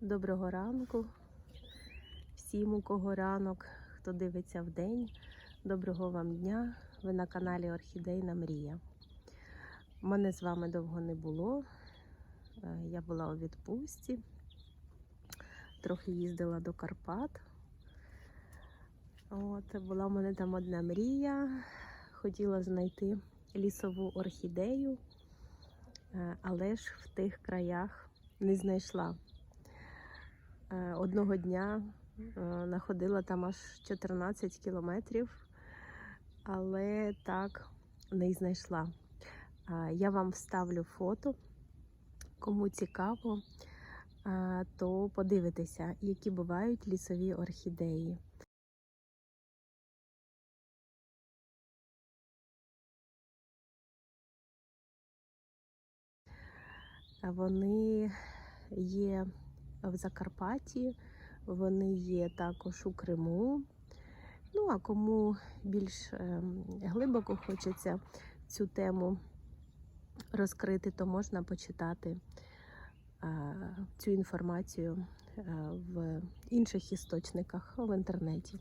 Доброго ранку. Всім, у кого ранок, хто дивиться в день. Доброго вам дня. Ви на каналі Орхідейна Мрія. Мене з вами довго не було. Е, Я була у відпустці. Трохи їздила до Карпат. От, була в мене там одна мрія. Хотіла знайти лісову орхідею, е, але ж в тих краях не знайшла. Е, Одного дня е, находила там аж 14 кілометрів, але так не знайшла. Е, Я вам вставлю фото. Кому цікаво, то подивитися, які бувають лісові орхідеї. Вони є в Закарпатті, вони є також у Криму. Ну, а кому більш ем, глибоко хочеться цю тему розкрити, то можна почитати е, цю інформацію е, в інших істочниках в інтернеті.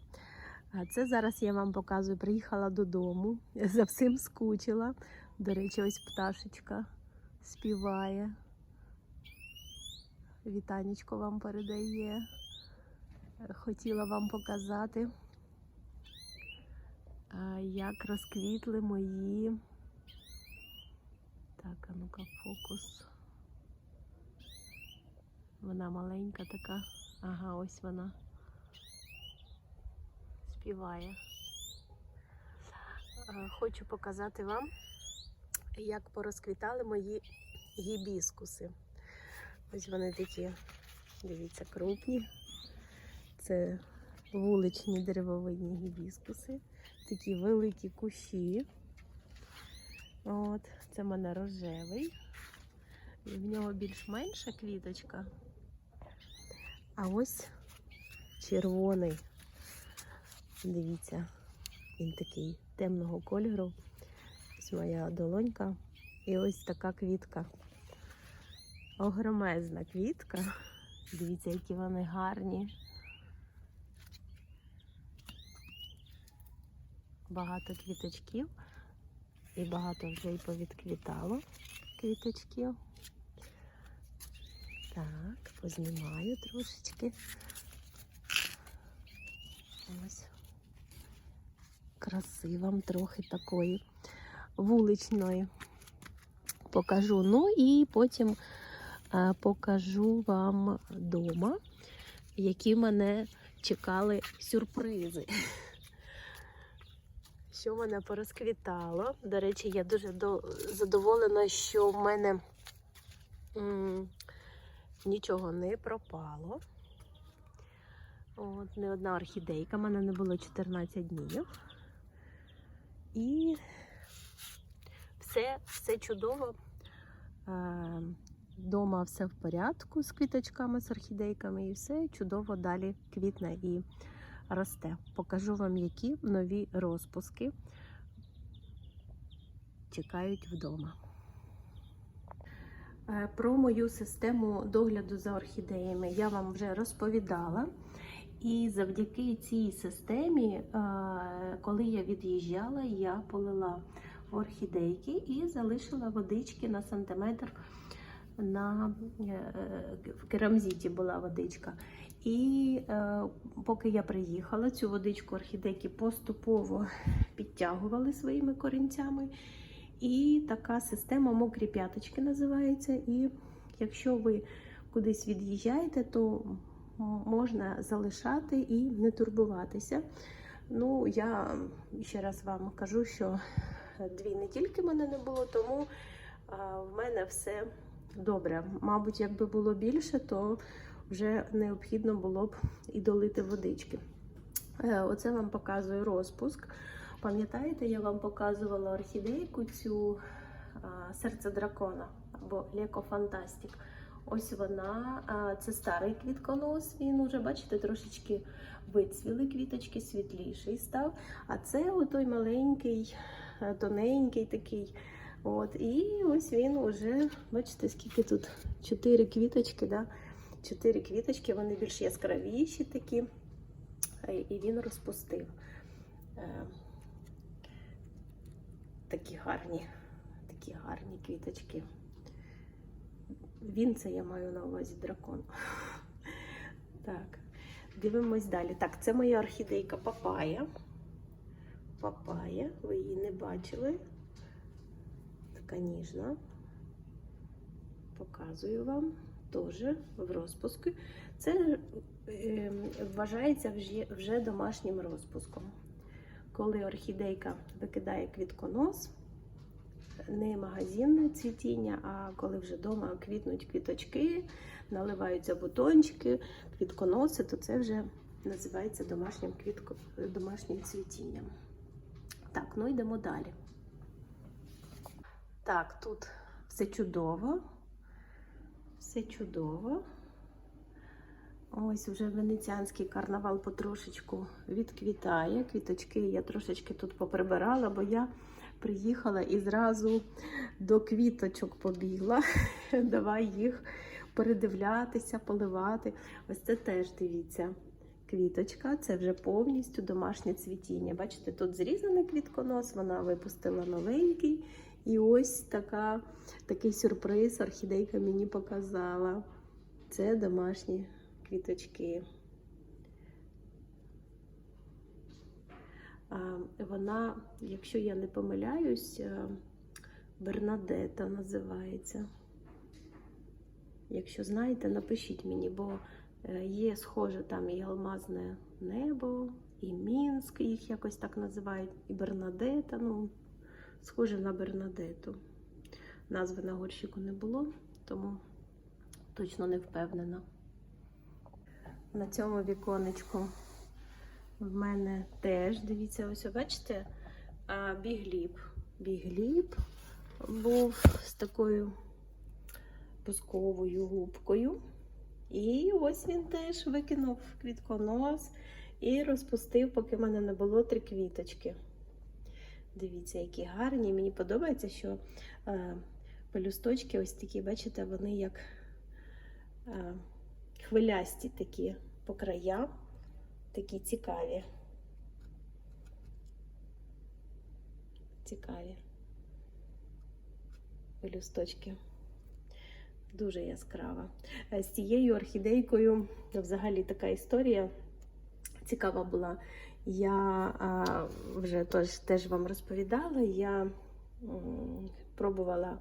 А Це зараз я вам показую. Приїхала додому, за всім скучила. До речі, ось пташечка співає. Вітанечко вам передає. Хотіла вам показати, як розквітли мої. Так, а ну-ка, фокус. Вона маленька така. Ага, ось вона співає. Хочу показати вам, як порозквітали мої гібіскуси. Ось вони такі, дивіться, крупні. Це вуличні деревовидні гібіскуси. Такі великі кущі. От, це в мене рожевий. І в нього більш-менша квіточка. А ось червоний. Дивіться, він такий темного кольору. Ось моя долонька. І ось така квітка. Огромезна квітка. Дивіться, які вони гарні. Багато квіточків. І багато вже й повідквітало квіточків. Так, познімаю трошечки. Ось. Краси вам трохи такої вуличної покажу. Ну і потім покажу вам вдома, які мене чекали сюрпризи. Що мене порозквітало. До речі, я дуже задоволена, що в мене нічого не пропало. От, не одна орхідейка, в мене не було 14 днів. І все, все чудово. Дома все в порядку з квіточками, з орхідейками, і все чудово далі квітне і росте. Покажу вам, які нові розпуски чекають вдома. Е, Про мою систему догляду за орхідеями я вам вже розповідала. І завдяки цій системі, е, коли я від'їжджала, я полила орхідейки і залишила водички на сантиметр на е, в керамзіті була водичка. І е, поки я приїхала, цю водичку орхідейки поступово підтягували своїми корінцями. І така система мокрі п'яточки називається. І якщо ви кудись від'їжджаєте, то можна залишати і не турбуватися. Ну, я ще раз вам кажу, що дві недільки мене не було, тому в мене все добре. Мабуть, якби було більше, то вже необхідно було б і долити водички. Е, Оце вам показую розпуск. Пам'ятаєте, я вам показувала орхідейку цю серце дракона або Леко Фантастік. Ось вона, це старий квітконос. Він уже, бачите, трошечки вицвіли квіточки, світліший став. А це отой маленький, е, тоненький такий. От, і ось він уже, бачите, скільки тут чотири квіточки, да? чотири квіточки, вони більш яскравіші такі, е, і він розпустив. Е, Такі гарні, такі гарні квіточки. Він це я маю на увазі дракон. Так, дивимось далі. Так, це моя орхідейка Папая. Папая, ви її не бачили. Така ніжна. Показую вам теж в розпуску. Це е, вважається вже, вже домашнім розпуском. Коли орхідейка викидає квітконос, не магазинне цвітіння, а коли вже вдома квітнуть квіточки, наливаються бутончики, квітконоси, то це вже називається домашнім, квітко, домашнім цвітінням. Так, ну йдемо далі. Так, тут все чудово. Все чудово. Ось вже венеціанський карнавал потрошечку відквітає. Квіточки я трошечки тут поприбирала, бо я приїхала і зразу до квіточок побігла. Давай їх передивлятися, поливати. Ось це теж дивіться. Квіточка, це вже повністю домашнє цвітіння. Бачите, тут зрізаний квітконос, вона випустила новенький. І ось така, такий сюрприз орхідейка мені показала. Це домашні квіточки. Вона, якщо я не помиляюсь, е, Бернадета називається. Якщо знаєте, напишіть мені, бо е, є схоже там і алмазне небо, і Мінськ, їх якось так називають, і Бернадета. Ну, схоже на Бернадету. Назви на горщику не було, тому точно не впевнена. На цьому віконечку в мене теж, дивіться, ось бачите, бігліб. Бігліб був з такою пусковою губкою. І ось він теж викинув квітконос і розпустив, поки в мене не було три квіточки. Дивіться, які гарні. Мені подобається, що е, пелюсточки ось такі, бачите, вони як е, хвилясті такі по краям, такі цікаві. Цікаві пелюсточки. Дуже яскрава. З цією орхідейкою взагалі така історія цікава була. Я а, вже теж, теж вам розповідала, я пробувала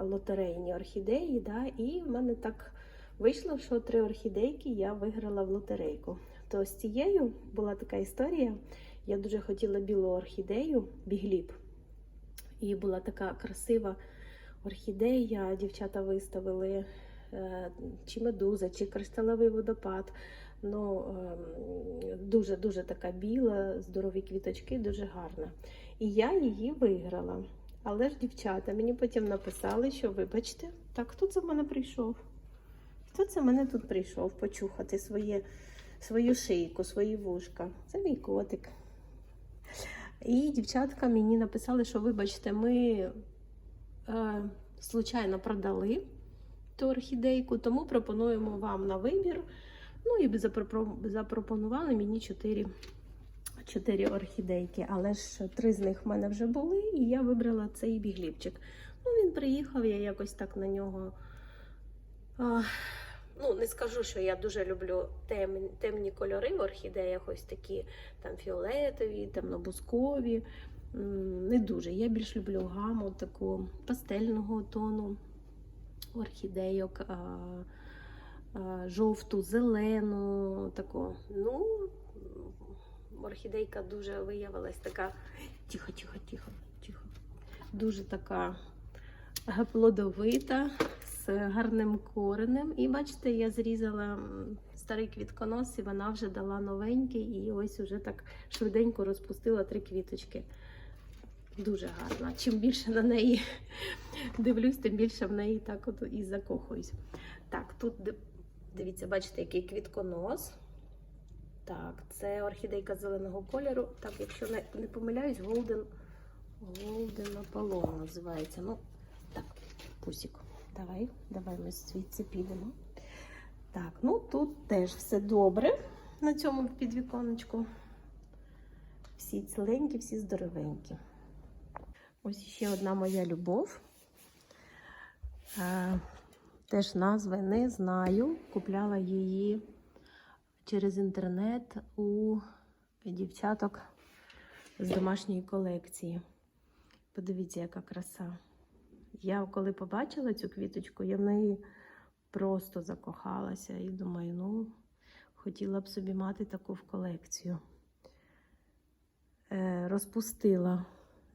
лотерейні орхідеї, да, і в мене так вийшло, що три орхідейки я виграла в лотерейку. То з цією була така історія. Я дуже хотіла білу орхідею, бігліб. І була така красива орхідея. Дівчата виставили е, чи медуза, чи кришталевий водопад. Ну, дуже-дуже така біла, здорові квіточки, дуже гарна. І я її виграла. Але ж дівчата мені потім написали, що, вибачте, так хто це в мене прийшов? Хто це в мене тут прийшов почухати своє, свою шийку, свої вушка? Це мій котик. І дівчатка мені написали, що, вибачте, ми е, случайно продали ту орхідейку, тому пропонуємо вам на вибір. Ну і запропо- запропонували мені чотири, чотири орхідейки, але ж три з них в мене вже були, і я вибрала цей бігліпчик. Ну, він приїхав, я якось так на нього. А, ну, не скажу, що я дуже люблю темні, темні кольори в орхідеях, ось такі там фіолетові, темнобускові. М, Не дуже. Я більш люблю гаму таку пастельного тону орхідейок. А, жовту, зелену, таку. Ну, орхідейка дуже виявилась така тихо, тихо, тихо, тихо. Дуже така плодовита, з гарним коренем. І бачите, я зрізала старий квітконос, і вона вже дала новенький, і ось уже так швиденько розпустила три квіточки. Дуже гарна. Чим більше на неї дивлюсь, тим більше в неї так от і закохуюсь. Так, тут дивіться, бачите, який квітконос. Так, це орхідейка зеленого кольору. Так, якщо не, не помиляюсь, Golden, Golden Apollon називається. Ну, так, пусік. Давай, давай ми звідси підемо. Так, ну тут теж все добре на цьому підвіконечку. Всі ціленькі, всі здоровенькі. Ось ще одна моя любов. Теж назви не знаю. Купляла її через інтернет у дівчаток з домашньої колекції. Подивіться, яка краса. Я коли побачила цю квіточку, я в неї просто закохалася і думаю, ну, хотіла б собі мати таку в колекцію. Е, розпустила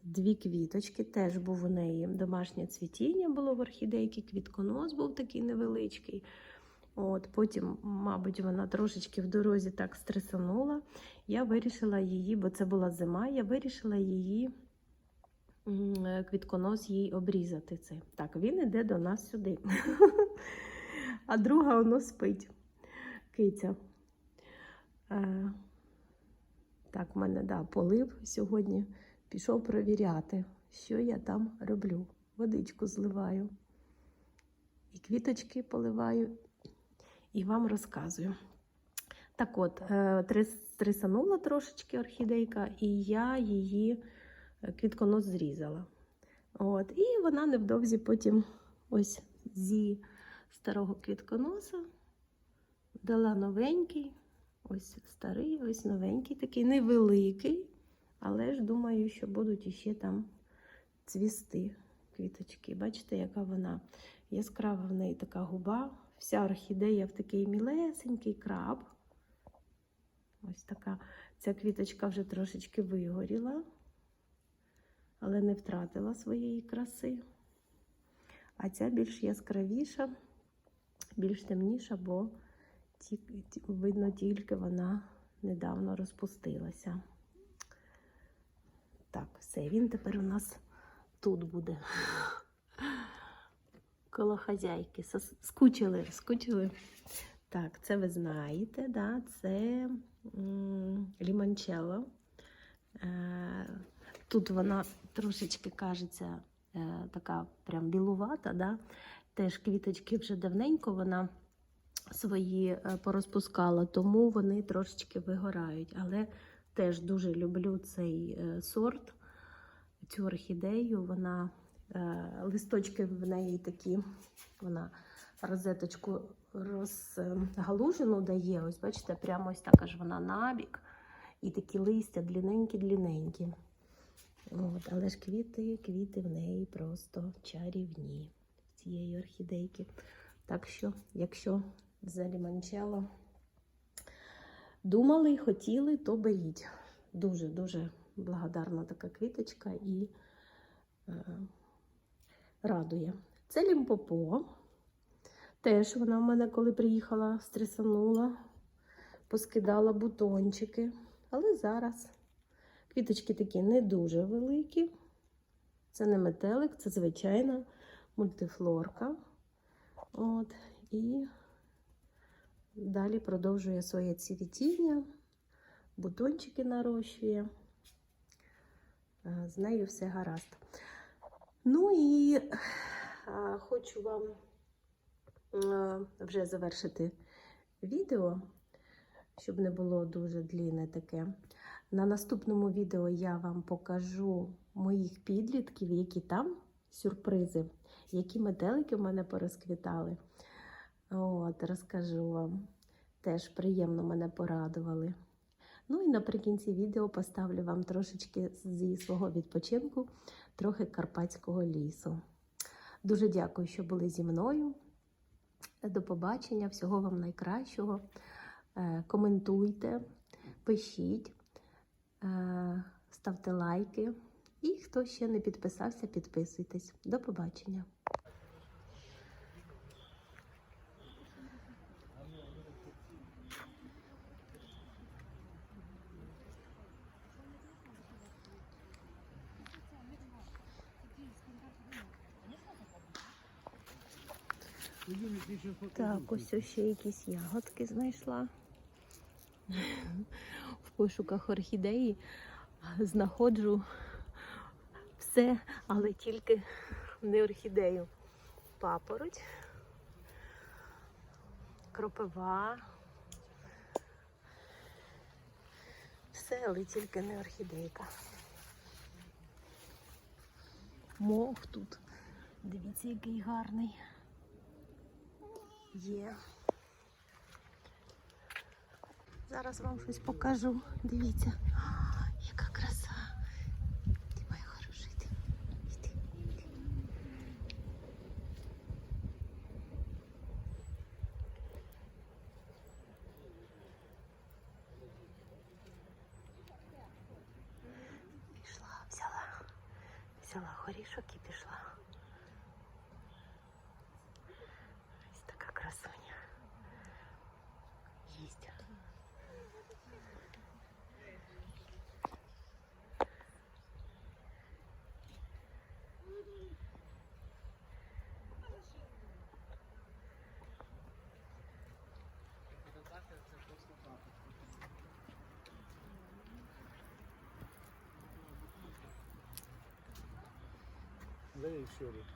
дві квіточки, теж був у неї домашнє цвітіння було в орхідейки, квітконос був такий невеличкий. От, Потім, мабуть, вона трошечки в дорозі так стресанула. Я вирішила її, бо це була зима, я вирішила її квітконос їй обрізати. Це. Так, він іде до нас сюди. А друга воно спить. Киця. Е, так, в мене да, полив сьогодні. Пішов провіряти, що я там роблю. Водичку зливаю. І квіточки поливаю, і вам розказую. Так от, е, трисанула трошечки орхідейка, і я її е, квітконос зрізала. От, і вона невдовзі потім ось зі старого квітконоса дала новенький, ось старий, ось новенький, такий невеликий, але ж думаю, що будуть іще там цвісти квіточки. Бачите, яка вона яскрава в неї така губа. Вся орхідея в такий мілесенький краб. Ось така. Ця квіточка вже трошечки вигоріла, але не втратила своєї краси. А ця більш яскравіша, більш темніша, бо видно тільки вона недавно розпустилася. Так, все, він тепер у нас тут буде. Коло хазяйки. Скучили, скучили. Так, це ви знаєте, да? це м, лімончелло. Е, тут вона трошечки кажеться е, така прям білувата, да? теж квіточки вже давненько вона свої е, порозпускала, тому вони трошечки вигорають. Але теж дуже люблю цей е, сорт, цю орхідею. Вона е, листочки в неї такі, вона розеточку розгалужену дає. Ось бачите, прямо ось така ж вона набік. І такі листя длинненькі-длинненькі. От, але ж квіти, квіти в неї просто чарівні цієї орхідейки. Так що, якщо за лімончелло думали і хотіли, то беріть. Дуже-дуже благодарна така квіточка і е, радує. Це лімпопо. Теж вона в мене, коли приїхала, стресанула, поскидала бутончики. Але зараз квіточки такі не дуже великі. Це не метелик, це звичайна мультифлорка. От, і далі продовжує своє цвітіння, бутончики нарощує. Е, З нею все гаразд. Ну і а, хочу вам е, вже завершити відео, щоб не було дуже длінне таке. На наступному відео я вам покажу моїх підлітків, які там сюрпризи, які метелики в мене порозквітали. От, розкажу вам. Теж приємно мене порадували. Ну і наприкінці відео поставлю вам трошечки зі свого відпочинку, трохи карпатського лісу. Дуже дякую, що були зі мною. До побачення, всього вам найкращого. Е, Коментуйте, пишіть, е, ставте лайки. І хто ще не підписався, підписуйтесь. До побачення. Так, ось ще якісь ягодки знайшла. В пошуках орхідеї знаходжу все, але тільки не орхідею. Папороть. кропива. Все, але тільки не орхідейка. Мох тут. Дивіться, який гарний. Є. Зараз вам щось покажу. Дивіться. А, яка краса. Ти моя хороша, йди. Йди, йди. Пішла, взяла. Взяла горішок і пішла. Красуня. Їсть. Да, еще раз.